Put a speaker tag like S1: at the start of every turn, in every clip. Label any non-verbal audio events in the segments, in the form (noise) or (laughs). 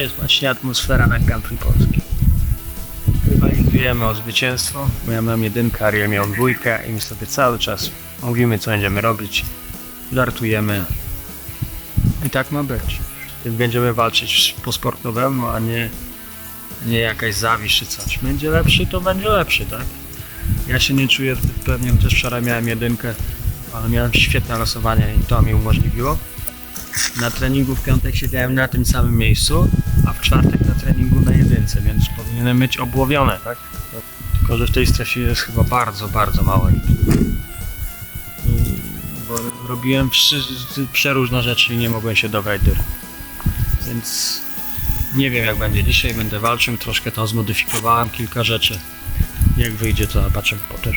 S1: jest właśnie atmosfera na Grand Prix Polski. Rywalizujemy o zwycięstwo, ja mam jedynkę, Ariel miał dwójkę i sobie cały czas mówimy, co będziemy robić, żartujemy i tak ma być. Więc będziemy walczyć po sportowemu, a nie, nie jakaś zawiść czy coś. Będzie lepszy, to będzie lepszy, tak? Ja się nie czuję pewnie, chociaż wczoraj miałem jedynkę, ale miałem świetne losowanie i to mi umożliwiło. Na treningu w piątek siedziałem na tym samym miejscu, a w czwartek na treningu na jedynce, więc powinienem być obłowione, tak? Tylko, że w tej strefie jest chyba bardzo, bardzo mało Bo robiłem przeróżne rzeczy i nie mogłem się dograć dyr. Więc nie wiem jak będzie dzisiaj, będę walczył, troszkę to zmodyfikowałem, kilka rzeczy. Jak wyjdzie to zobaczymy potem.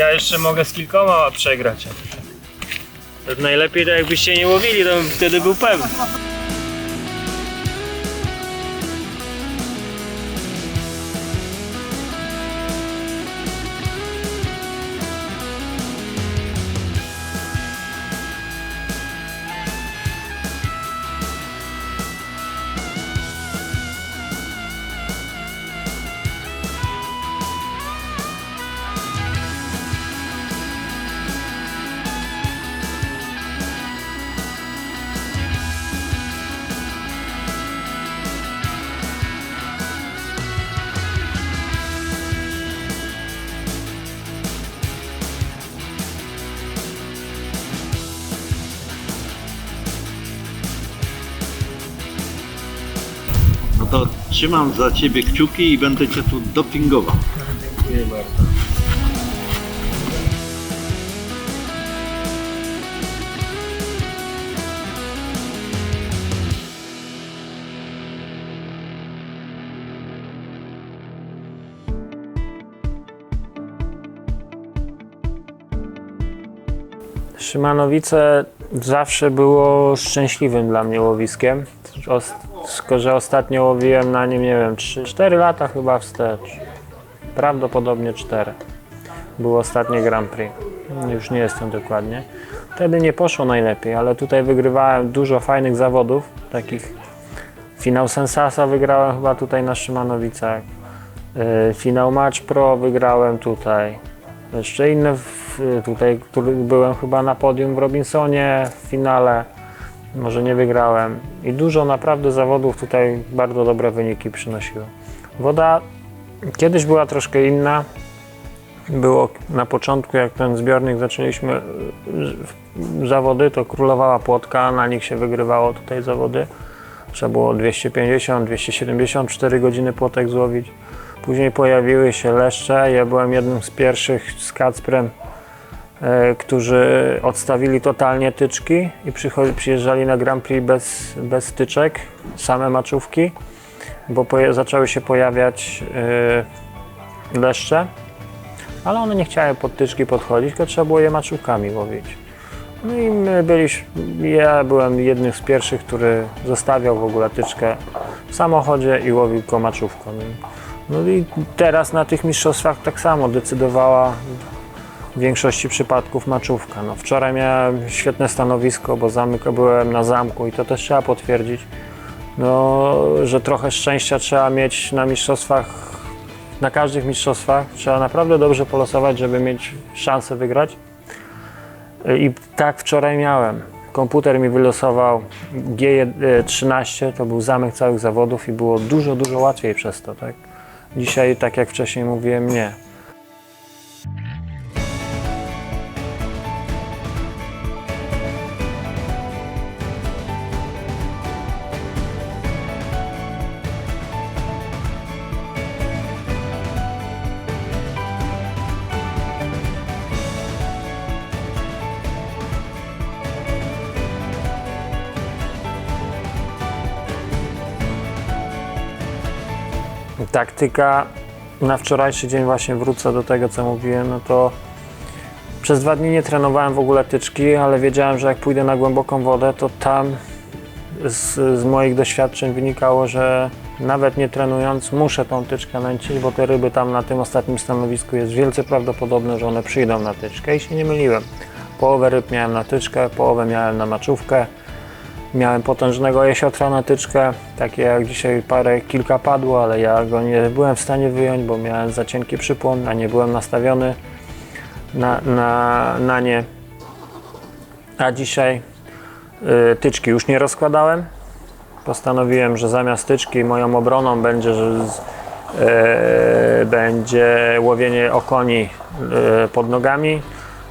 S1: Ja jeszcze mogę z kilkoma przegrać. Najlepiej to jakbyście nie łowili, to bym wtedy był pewny.
S2: To trzymam za ciebie kciuki i będę cię tu dopingował.
S1: Dziękuję bardzo.
S3: Szymanowice zawsze było szczęśliwym dla mnie łowiskiem. Tylko, że ostatnio łowiłem na nim, nie wiem, 3-4 lata chyba wstecz. Prawdopodobnie 4. Było ostatnie Grand Prix. Już nie jestem dokładnie. Wtedy nie poszło najlepiej, ale tutaj wygrywałem dużo fajnych zawodów, takich finał Sensasa wygrałem chyba tutaj na Szymanowicach. Yy, Finał Match Pro wygrałem tutaj. Jeszcze inne w- tutaj, który byłem chyba na podium w Robinsonie w finale. Może nie wygrałem. I dużo naprawdę zawodów tutaj bardzo dobre wyniki przynosiło. Woda kiedyś była troszkę inna. Było na początku, jak ten zbiornik zaczęliśmy y, zawody, to królowała płotka, na nich się wygrywało tutaj zawody. Trzeba było 250, 274 godziny płotek złowić. Później pojawiły się leszcze. Ja byłem jednym z pierwszych z Kacprem, e, którzy odstawili totalnie tyczki i przyjeżdżali na Grand Prix bez, bez tyczek, same maczówki, bo zaczęły się pojawiać e, leszcze, ale one nie chciały pod tyczki podchodzić, tylko trzeba było je maczówkami łowić. No i my byliśmy, ja byłem jednym z pierwszych, który zostawiał w ogóle tyczkę w samochodzie i łowił go maczówką. No i teraz na tych mistrzostwach tak samo decydowała w większości przypadków maczówka. No, wczoraj miałem świetne stanowisko, bo zamyk, byłem na zamku i to też trzeba potwierdzić, no, że trochę szczęścia trzeba mieć na mistrzostwach, na każdych mistrzostwach. Trzeba naprawdę dobrze polosować, żeby mieć szansę wygrać. I tak wczoraj miałem. Komputer mi wylosował G13, to był zamek całych zawodów i było dużo, dużo łatwiej przez to, tak? Dzisiaj, tak jak wcześniej mówiłem, nie. Taktyka na wczorajszy dzień właśnie wrócę do tego, co mówiłem, no to przez dwa dni nie trenowałem w ogóle tyczki, ale wiedziałem, że jak pójdę na głęboką wodę, to tam z, z moich doświadczeń wynikało, że nawet nie trenując, muszę tą tyczkę nęcić, bo te ryby tam na tym ostatnim stanowisku jest wielce prawdopodobne, że one przyjdą na tyczkę i się nie myliłem. Połowę ryb miałem na tyczkę, połowę miałem na maczówkę. Miałem potężnego jesiotra na tyczkę, takie jak dzisiaj parę, kilka padło, ale ja go nie byłem w stanie wyjąć, bo miałem za cienki przypłon, a nie byłem nastawiony na, na, na nie. A dzisiaj y, tyczki już nie rozkładałem. Postanowiłem, że zamiast tyczki moją obroną będzie, że z, y, będzie łowienie okoni y, pod nogami.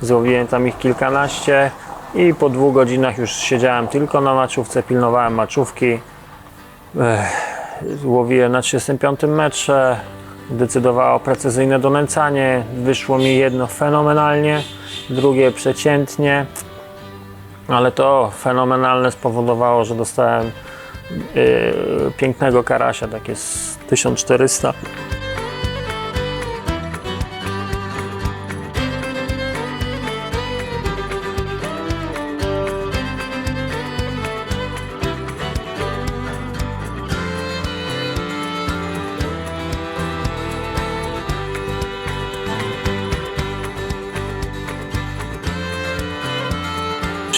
S3: Złowiłem tam ich kilkanaście i po dwóch godzinach już siedziałem tylko na maczówce, pilnowałem maczówki. Ech, łowiłem na 35 metrze, decydowało precyzyjne donęcanie. Wyszło mi jedno fenomenalnie, drugie przeciętnie, ale to fenomenalne spowodowało, że dostałem yy, pięknego karasia, takie z 1400.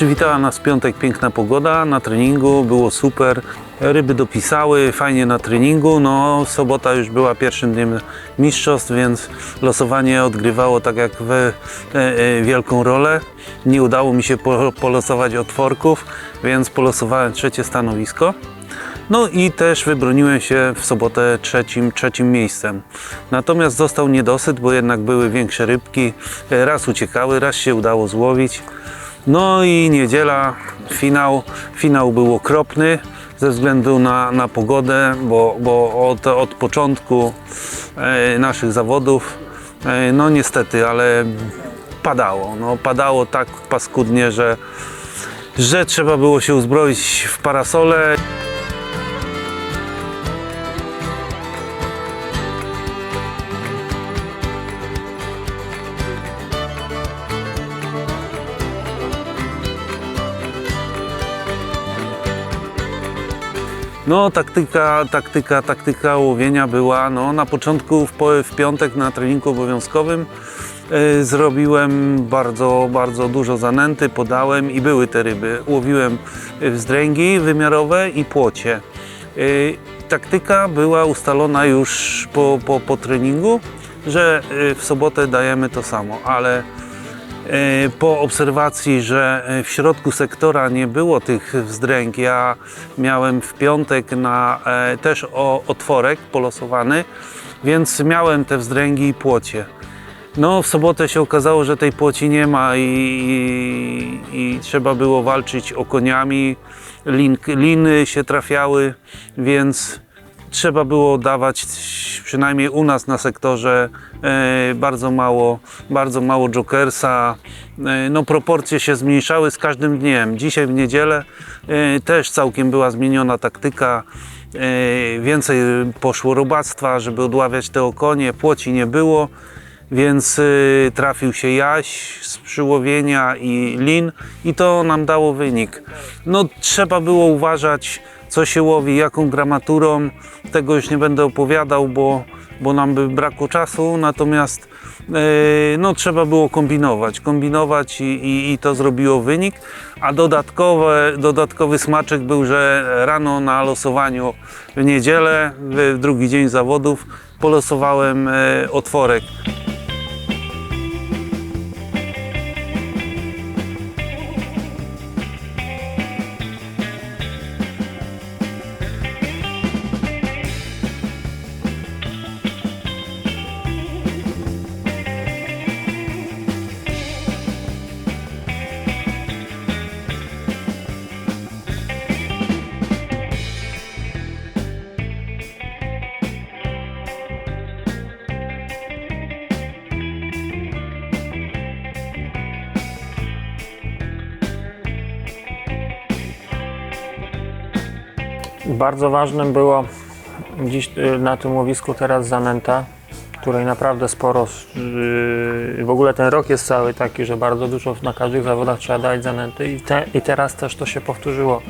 S4: Przywitała nas w piątek piękna pogoda na treningu, było super. Ryby dopisały, fajnie na treningu. No, sobota już była pierwszym dniem mistrzostw, więc losowanie odgrywało tak jak we e, e, wielką rolę. Nie udało mi się po, polosować otworków, więc polosowałem trzecie stanowisko. No i też wybroniłem się w sobotę trzecim, trzecim miejscem. Natomiast został niedosyt, bo jednak były większe rybki. E, Raz uciekały, raz się udało złowić. No i niedziela, finał. Finał był okropny ze względu na, na pogodę, bo, bo od, od początku e, naszych zawodów, e, no niestety, ale padało. No, padało tak paskudnie, że, że trzeba było się uzbroić w parasole. No, taktyka, taktyka, taktyka łowienia była no, na początku w, w piątek na treningu obowiązkowym. e, zrobiłem bardzo, bardzo dużo zanęty, podałem i były te ryby. Łowiłem wzdręgi wymiarowe i płocie. E, taktyka była ustalona już po, po, po treningu, że e, w sobotę dajemy to samo, ale po obserwacji, że e, w środku sektora nie było tych wzdręg, ja miałem w piątek na e, też o, otworek polosowany, więc miałem te wzdręgi i płocie. No, w sobotę się okazało, że tej płoci nie ma i, i, i trzeba było walczyć okoniami. Lin, liny się trafiały, więc trzeba było dawać przynajmniej u nas na sektorze e, bardzo mało, bardzo mało jokersa. E, no proporcje się zmniejszały z każdym dniem. Dzisiaj w niedzielę e, też całkiem była zmieniona taktyka. Więcej poszło robactwa, żeby odławiać te okonie. Płoci nie było, więc trafił się jaś z przyłowienia i lin i to nam dało wynik. No trzeba było uważać co się łowi, jaką gramaturą. Tego już nie będę opowiadał, bo, bo nam by brakło czasu, natomiast y, no, trzeba było kombinować, kombinować i, i, i to zrobiło wynik. A dodatkowe, dodatkowy smaczek był, że rano na losowaniu w niedzielę, w drugi dzień zawodów, polosowałem y, otworek.
S3: Bardzo ważnym było dziś y, na tym łowisku teraz zanęta, której naprawdę sporo. y, W ogóle ten rok jest cały taki, że bardzo dużo na każdych zawodach trzeba dać zanęty i, te, i teraz też to się powtórzyło.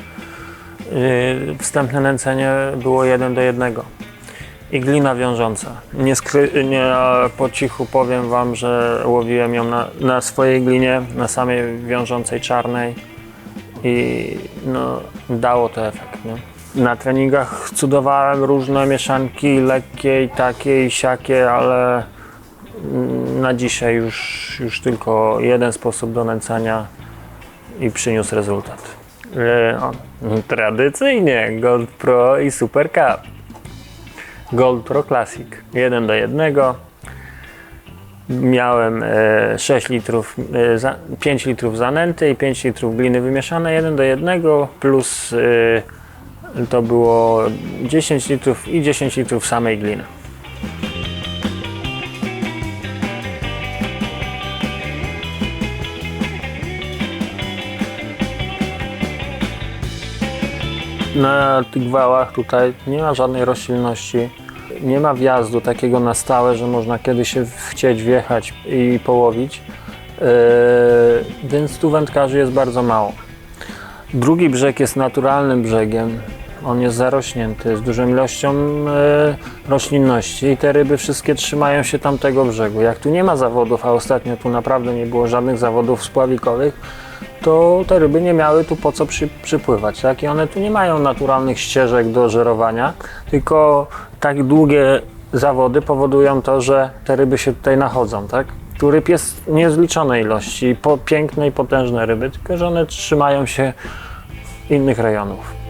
S3: Yy, Wstępne nęcenie było jeden do jednego. I glina wiążąca. Nie, skry, nie po cichu powiem Wam, że łowiłem ją na, na swojej glinie, na samej wiążącej czarnej i no, dało to efekt. Nie? Na treningach cudowałem różne mieszanki, lekkie i takie i siakie, ale mm, na dzisiaj już, już tylko jeden sposób do nęcania i przyniósł rezultat. E, tradycyjnie Gold Pro i Super Cup. Gold Pro Classic 1 do 1. Miałem e, 6 litrów, e, za, 5 litrów zanęty i 5 litrów gliny wymieszane 1 do 1 plus e, to było 10 litrów i 10 litrów samej gliny. Na tych wałach tutaj nie ma żadnej roślinności, nie ma wjazdu takiego na stałe, że można kiedyś się chcieć wjechać i połowić, Yy, więc tu wędkarzy jest bardzo mało. Drugi brzeg jest naturalnym brzegiem. On jest zarośnięty z dużą ilością e, roślinności i te ryby wszystkie trzymają się tamtego brzegu. Jak tu nie ma zawodów, a ostatnio tu naprawdę nie było żadnych zawodów spławikowych, to te ryby nie miały tu po co przy, przypływać. Tak? I one tu nie mają naturalnych ścieżek do żerowania, tylko tak długie zawody powodują to, że te ryby się tutaj nachodzą. Tak? Tu ryb jest niezliczonej ilości, po, piękne i potężne ryby, tylko że one trzymają się innych rejonów.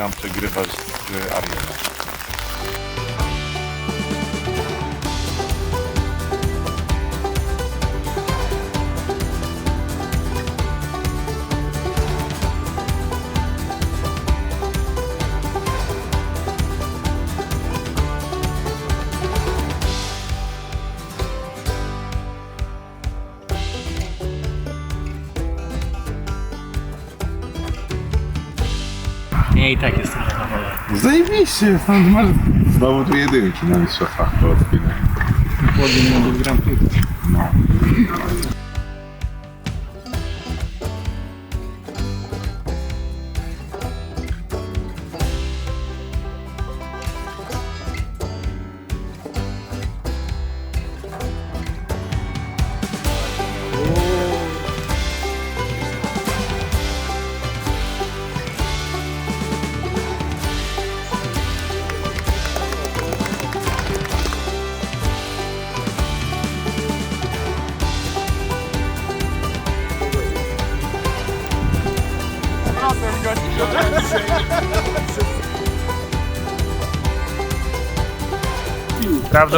S5: Gram przegrywasz z Arielem.
S1: I tak jestem zadowolony.
S5: Zajebiście, pan masz znowu tu jedynki na mistrzostwach polskich.
S1: Podium na Grand Prix.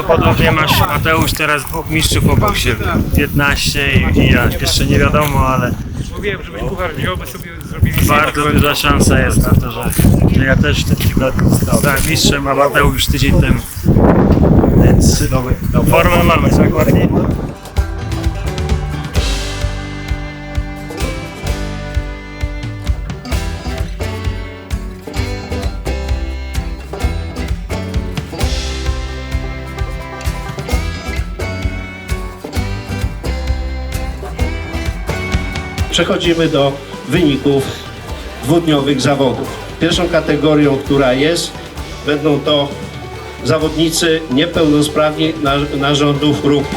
S1: Prawdopodobnie masz Mateusz teraz dwóch mistrzów obok siebie. 15 i, i ja. Jeszcze nie wiadomo, ale
S6: Mówiłem, żebyś puchar wziął, by sobie zrobili
S1: bardzo duża szansa jest na to, że, że ja też w tym roku zostałem mistrzem, a Mateusz tydzień temu. Więc no, formę mamy, tak
S7: Przechodzimy do wyników dwudniowych zawodów. Pierwszą kategorią, która jest, będą to zawodnicy niepełnosprawni na- narządów ruchu.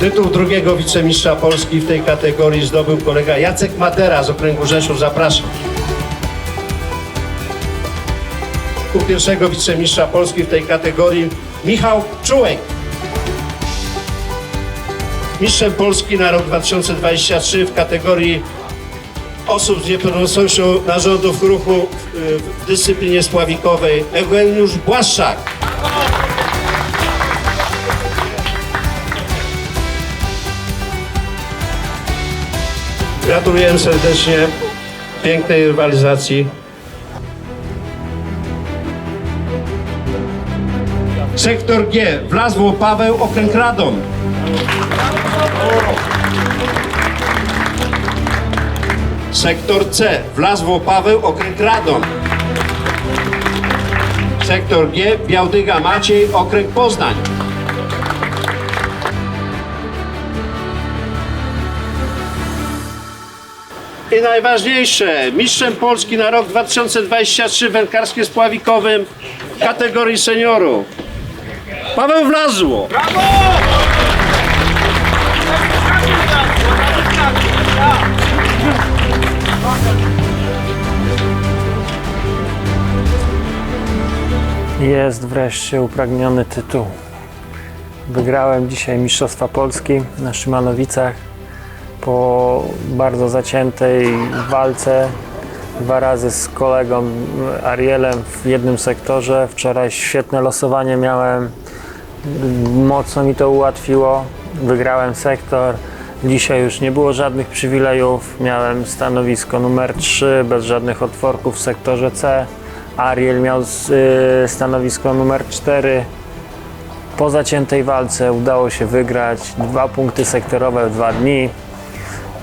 S7: Tytuł drugiego wicemistrza Polski w tej kategorii zdobył kolega Jacek Matera z okręgu Rzeszów. Zapraszam. Tytuł pierwszego wicemistrza Polski w tej kategorii Michał Czułek. Mistrzem Polski na rok 2023 w kategorii osób z niepełnosprawnością narządów ruchu w, w dyscyplinie spławikowej Eugeniusz Błaszczak. Gratuluję serdecznie pięknej rywalizacji. Sektor G. Wlazło Paweł, okręg Radom. Sektor C. Wlazło Paweł, okręg Radom. Sektor G. Białdyga Maciej, okręg Poznań. I najważniejsze, mistrzem Polski na rok 2023 w wędkarstwie spławikowym w kategorii seniorów. Paweł Wlazło.
S3: Jest wreszcie upragniony tytuł. Wygrałem dzisiaj Mistrzostwa Polski na Szymanowicach po bardzo zaciętej walce. Dwa razy z kolegą Arielem w jednym sektorze. Wczoraj świetne losowanie miałem. Mocno mi to ułatwiło. Wygrałem sektor. Dzisiaj już nie było żadnych przywilejów. Miałem stanowisko numer 3 bez żadnych otworków w sektorze C. Ariel miał y, stanowisko numer 4. Po zaciętej walce udało się wygrać dwa punkty sektorowe w dwa dni.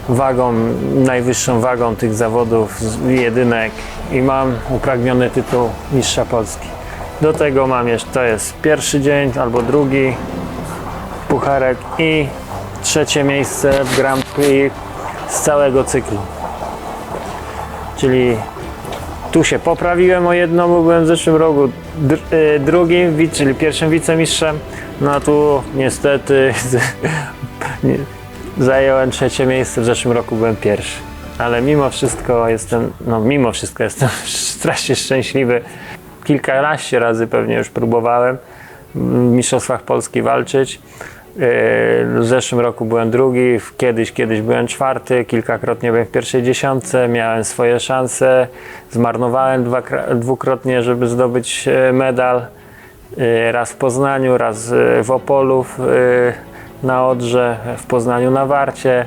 S3: Wagą, najwyższą wagą tych zawodów jedynek i mam upragniony tytuł mistrza Polski. Do tego mam jeszcze, to jest pierwszy dzień albo drugi pucharek i trzecie miejsce w Grand Prix z całego cyklu. Czyli tu się poprawiłem o jedno, bo byłem w zeszłym roku dr, y, drugim, czyli pierwszym wicemistrzem. No a tu niestety (laughs) nie, zająłem trzecie miejsce, w zeszłym roku byłem pierwszy. Ale mimo wszystko jestem, no mimo wszystko jestem (laughs) strasznie szczęśliwy. Kilkanaście razy pewnie już próbowałem w Mistrzostwach Polski walczyć. Yy, W zeszłym roku byłem drugi, kiedyś, kiedyś byłem czwarty, kilkakrotnie byłem w pierwszej dziesiątce, miałem swoje szanse, zmarnowałem dwakra- dwukrotnie, żeby zdobyć e, medal. Yy, Raz w Poznaniu, raz w Opolu na Odrze, w Poznaniu na Warcie.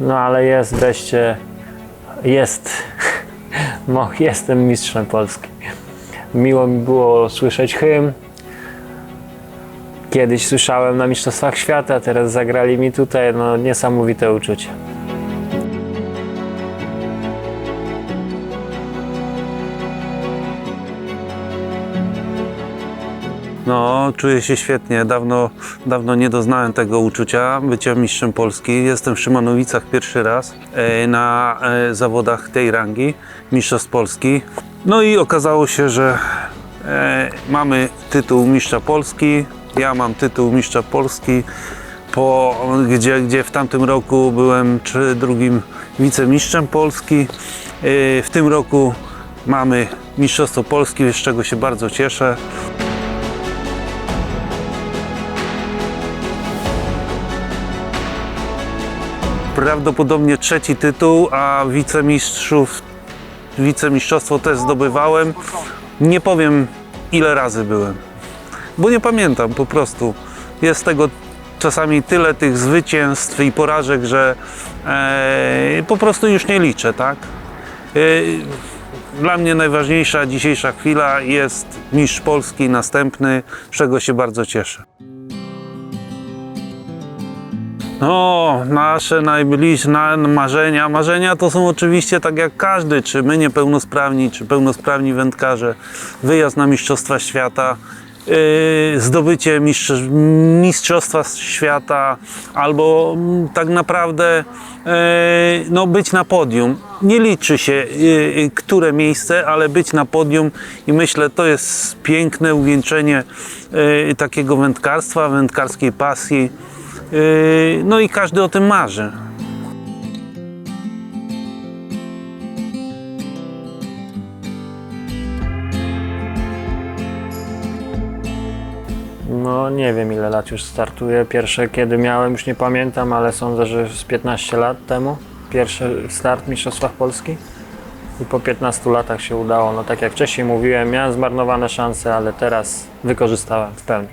S3: No ale jest wreszcie, jest, (laughs) jestem mistrzem Polski. Miło mi było słyszeć hymn, Kiedyś słyszałem na Mistrzostwach Świata, teraz zagrali mi tutaj, no niesamowite uczucie.
S4: No, czuję się świetnie. Dawno, dawno nie doznałem tego uczucia bycia mistrzem Polski. Jestem w Szymanowicach pierwszy raz e, na e, zawodach tej rangi, mistrzostw Polski. No i okazało się, że e, mamy tytuł mistrza Polski. Ja mam tytuł mistrza Polski, po, gdzie, gdzie w tamtym roku byłem czy drugim wicemistrzem Polski. E, w tym roku mamy Mistrzostwo Polski, z czego się bardzo cieszę. prawdopodobnie trzeci tytuł, a wicemistrzów, wicemistrzostwo też zdobywałem. Nie powiem ile razy byłem, bo nie pamiętam po prostu. Jest tego czasami tyle tych zwycięstw i porażek, że e, po prostu już nie liczę, tak? E, dla mnie najważniejsza dzisiejsza chwila jest mistrz Polski następny, czego się bardzo cieszę. No, nasze najbliższe na, marzenia. Marzenia to są oczywiście tak jak każdy, czy my niepełnosprawni, czy pełnosprawni wędkarze. Wyjazd na Mistrzostwa Świata, zdobycie mistrz, Mistrzostwa Świata, albo mm, tak naprawdę yy, no, być na podium. Nie liczy się, yy, które miejsce, ale być na podium i myślę, to jest piękne uwieńczenie takiego wędkarstwa, wędkarskiej pasji. No i każdy o tym marzy.
S3: No nie wiem ile lat już startuję. Pierwsze kiedy miałem, już nie pamiętam, ale sądzę, że z 15 lat temu. Pierwszy start w Mistrzostwach Polski. I po 15 latach się udało. No tak jak wcześniej mówiłem, miałem zmarnowane szanse, ale teraz wykorzystałem w pełni.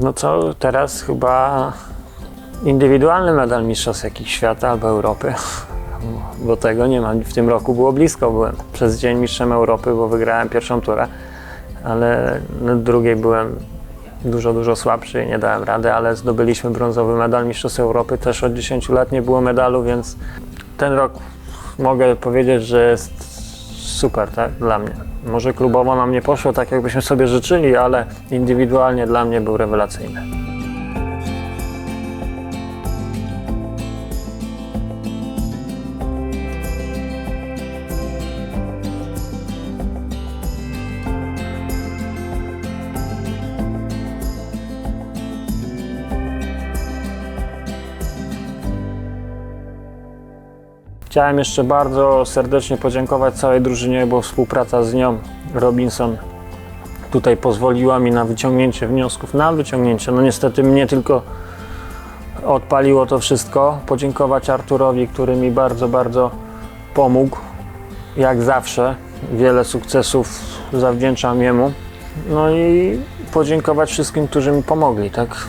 S3: No co, teraz chyba indywidualny medal Mistrzostw jakichś świata albo Europy. Bo tego nie ma. W tym roku było blisko. Byłem przez dzień mistrzem Europy, bo wygrałem pierwszą turę, ale na drugiej byłem dużo, dużo słabszy i nie dałem rady, ale zdobyliśmy brązowy medal Mistrzostw Europy. Też od 10 lat nie było medalu, więc ten rok mogę powiedzieć, że jest super tak, dla mnie. Może klubowo nam nie poszło tak, jakbyśmy sobie życzyli, ale indywidualnie dla mnie był rewelacyjny. Chciałem jeszcze bardzo serdecznie podziękować całej drużynie, bo współpraca z nią, Robinson, tutaj pozwoliła mi na wyciągnięcie wniosków, na wyciągnięcie. No niestety mnie tylko odpaliło to wszystko. Podziękować Arturowi, który mi bardzo, bardzo pomógł. Jak zawsze, wiele sukcesów zawdzięczam jemu. No i podziękować wszystkim, którzy mi pomogli, tak?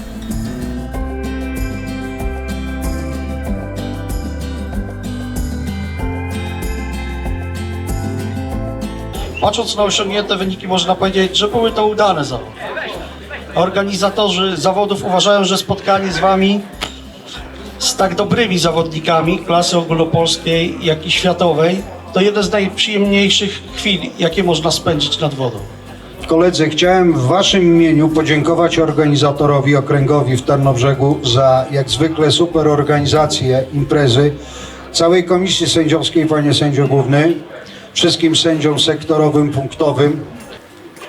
S8: Patrząc na osiągnięte wyniki, można powiedzieć, że były to udane zawody. Organizatorzy zawodów uważają, że spotkanie z Wami, z tak dobrymi zawodnikami klasy ogólnopolskiej, jak i światowej, to jeden z najprzyjemniejszych chwil, jakie można spędzić nad wodą.
S9: Koledzy, chciałem w Waszym imieniu podziękować organizatorowi okręgowi w Tarnobrzegu za jak zwykle super organizację imprezy, całej komisji sędziowskiej, panie sędzio główny, wszystkim sędziom sektorowym, punktowym.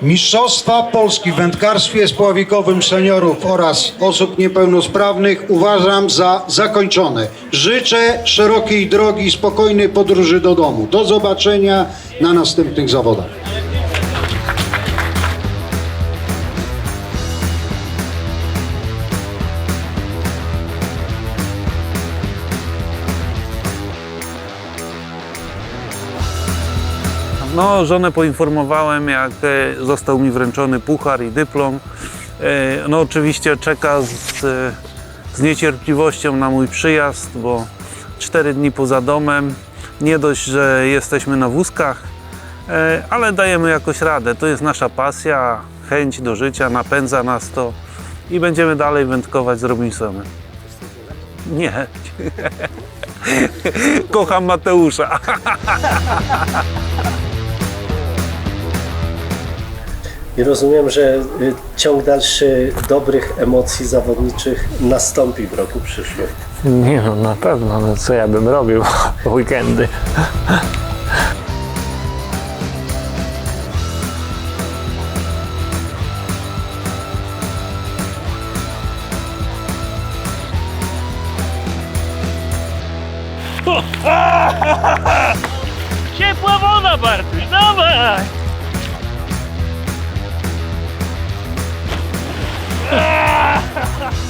S9: Mistrzostwa Polski w wędkarstwie spławikowym seniorów oraz osób niepełnosprawnych uważam za zakończone. Życzę szerokiej drogi i spokojnej podróży do domu. Do zobaczenia na następnych zawodach.
S4: No, żonę poinformowałem, jak e, został mi wręczony puchar i dyplom. E, No, oczywiście czeka z, z niecierpliwością na mój przyjazd, bo cztery dni poza domem. Nie dość, że jesteśmy na wózkach, e, ale dajemy jakoś radę. To jest nasza pasja, chęć do życia, napędza nas to i będziemy dalej wędkować z Robinsonem. Nie. (laughs) Kocham Mateusza. (laughs)
S10: I rozumiem, że y, ciąg dalszy dobrych emocji zawodniczych nastąpi w roku przyszłym.
S3: Nie no, na pewno, no co ja bym robił w (laughs) weekendy. (laughs)
S6: Ciepła woda, Bartuś, dawaj! Ah! (laughs)